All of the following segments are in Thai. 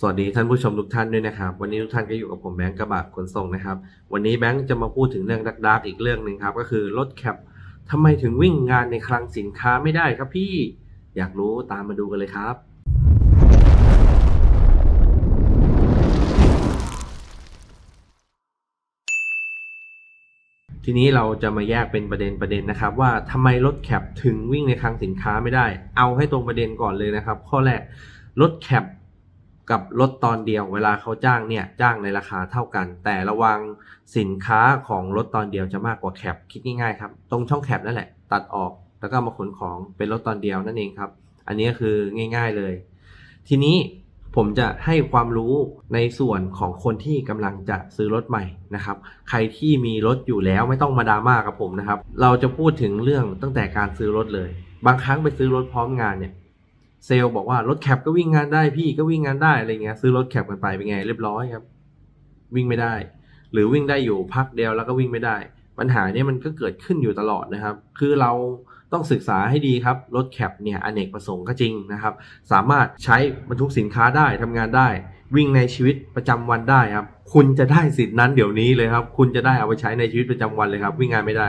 สวัสดีท่านผู้ชมทุกท่านด้วยนะครับ วันนี้ทุกท่านก็อยู่กับผมแบงค์กระบะขนส่งนะครับ วันนี้แบงค์จะมาพูดถึงเรื่องดักๆอีกเรื่องหนึ่งครับ ก็คือรถแคปทำไมถึงวิ่งงานในคลังสินค้าไม่ได้ครับพี่อยากรู้ตามมาดูกันเลยครับ ทีนี้เราจะมาแยกเป็นประเด็นประเด็นนะครับ ว่าทำไมรถแคปถึงวิ่งในคลังสินค้าไม่ได้ เอาให้ตรงประเด็นก่อนเลยนะครับ ข้อแรกรถแคป กับรถตอนเดียวเวลาเขาจ้างเนี่ยจ้างในราคาเท่ากัน แต่ระวังสินค้าของรถตอนเดียวจะมากกว่าแคปคิดง่ายๆครับตรงช่องแคปนั่นแหละ ตัดออกแล้วก็มาขนของเป็นรถตอนเดียวนั่นเองครับ อันนี้ก็คือง่าย ๆเลย ทีนี้ผมจะให้ความรู้ในส่วนของคนที่กำลังจะซื้อรถใหม่นะครับ ใครที่มีรถอยู่แล้วไม่ต้องมาดราม่ากับผมนะครับ เราจะพูดถึงเรื่องตั้งแต่การซื้อรถเลย บางครั้งไปซื้อรถพร้อมงานเนี่ย เซลบอกว่ารถแคปก็วิ่งงานได้พี่ก็วิ่งงานได้อะไรเงี้ยซื้อรถแคปกันไปเป็นไงเรียบร้อยครับ วิ่งไม่ได้ หรือวิ่งได้อยู่พักเดียวแล้วก็วิ่งไม่ได้ ปัญหาเนี้มันก็เกิดขึ้นอยู่ตลอดนะครับ คือเราต้องศึกษาให้ดีครับ รถแคปเนี่ยอเนกประสงค์ก็จริงนะครับ สามารถใช้บรรทุกสินค้าได้ทำงานได้ วิ่งในชีวิตประจำวันได้ครับ คุณจะได้สิทธินั้นเดี๋ยวนี้เลยครับ คุณจะได้เอาไปใช้ในชีวิตประจำวันเลยครับ วิ่งงานไม่ได้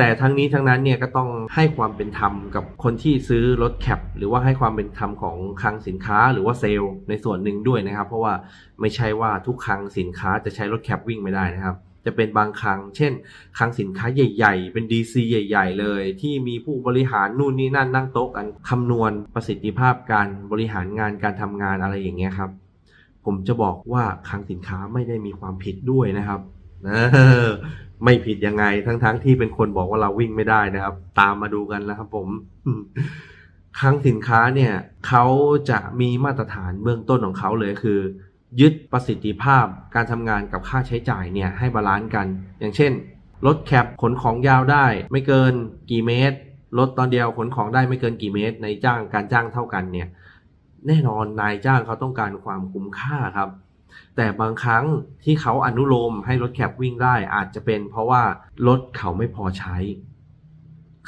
แต่ทั้งนี้ทั้งนั้นเนี่ยก็ต้องให้ความเป็นธรรมกับคนที่ซื้อรถแคปหรือว่าให้ความเป็นธรรมของคลังสินค้าหรือว่าเซลล์ในส่วนหนึ่งด้วยนะครับ เพราะว่าไม่ใช่ว่าทุกคลังสินค้าจะใช้รถแคปวิ่งไม่ได้นะครับจะเป็นบางครั้ง เช่น คลังสินค้าใหญ่ๆ เป็น DC ใหญ่ ๆ เลย ที่มีผู้บริหารนู่นนี่นั่นนั่งโต๊ะกันคำนวณประสิทธิภาพการบริหารงานการทำงานอะไรอย่างเงี้ยครับ ผมจะบอกว่าคลังสินค้าไม่ได้มีความผิดด้วยนะครับ ไม่ผิดยังไง ทั้งๆที่เป็นคนบอกว่าเราวิ่งไม่ได้นะครับ ตามมาดูกันนะครับผมคลังสินค้าเนี่ยเขาจะมีมาตรฐานเบื้องต้นของเขาเลยคือ ยึดประสิทธิภาพการทำงานกับค่าใช้จ่ายเนี่ยให้บาลานซ์กัน อย่างเช่นรถแคปขนของยาวได้ไม่เกินกี่เมตรรถตอนเดียวขนของได้ไม่เกินกี่เมตร ในจ้างการจ้างเท่ากันเนี่ย แน่นอนนายจ้างเขาต้องการความคุ้มค่าครับ แต่บางครั้งที่เขาอนุโลมให้รถแคปวิ่งได้อาจจะเป็นเพราะว่ารถเขาไม่พอใช้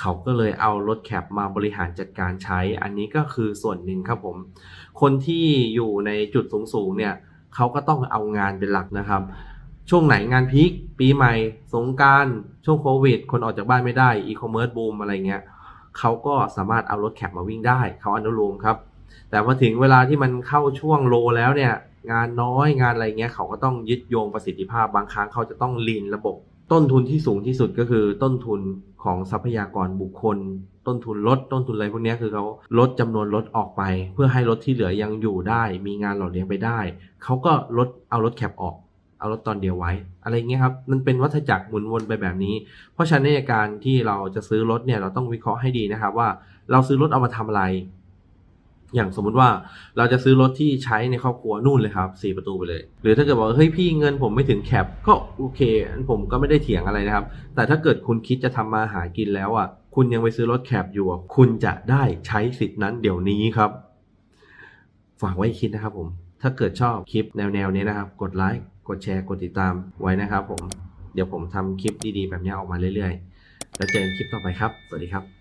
เขาก็เลยเอารถแคปมาบริหารจัดการใช้ อันนี้ก็คือส่วนหนึ่งครับผม คนที่อยู่ในจุดสูงๆเนี่ยเขาก็ต้องเอางานเป็นหลักนะครับ ช่วงไหนงานพีคปีใหม่ สงกรารช่วงโควิด คนออกจากบ้านไม่ได้อีคอมเมิร์ซบูมอะไรเงี้ยเขาก็สามารถเอารถแคปมาวิ่งได้ เขาอนุโลมครับ แต่พอถึงเวลาที่มันเข้าช่วงโลแล้วเนี่ย งานน้อยงานอะไรเงี้ยเขาก็ต้องยึดโยงประสิทธิภาพบางครั้งเขาจะต้องลีนระบบ ต้นทุนที่สูงที่สุดก็คือต้นทุนของทรัพยากรบุคคล ต้นทุนรถต้นทุนอะไรพวกนี้คือเขาลดจำนวนรถออกไป เพื่อให้รถที่เหลือยังอยู่ได้ มีงานหล่อเลี้ยงไปได้เขาก็ลดเอารถแคปออกเอารถตอนเดียวไว้ อะไรเงี้ยครับ มันเป็นวัฏจักรหมุนวนไปแบบนี้ เพราะฉะนั้นในการที่เราจะซื้อรถเนี่ยเราต้องวิเคราะห์ให้ดีนะครับว่า เราซื้อรถเอามาทำอะไร อย่างสมมุติว่าเราจะซื้อรถที่ใช้ในครอบครัวนู่นเลยครับสี่ประตูไปเลย หรือถ้าเกิดบอกเฮ้ยพี่เงินผมไม่ถึงแคปก็โอเคผมก็ไม่ได้เถียงอะไรนะครับ แต่ถ้าเกิดคุณคิดจะทำมาหากินแล้วอะคุณยังไปซื้อรถแคปอยู่อะคุณจะได้ใช้สิทธินั้นเดี๋ยวนี้ครับ ฝากไว้คิดนะครับผมถ้าเกิดชอบคลิปแนวๆนี้นะครับ กดไลค์กดแชร์กดติดตามไว้นะครับผมเดี๋ยวผมทำคลิปดีๆ แบบนี้ออกมาเรื่อยๆ แล้วเจอกันคลิปต่อไปครับ สวัสดีครับ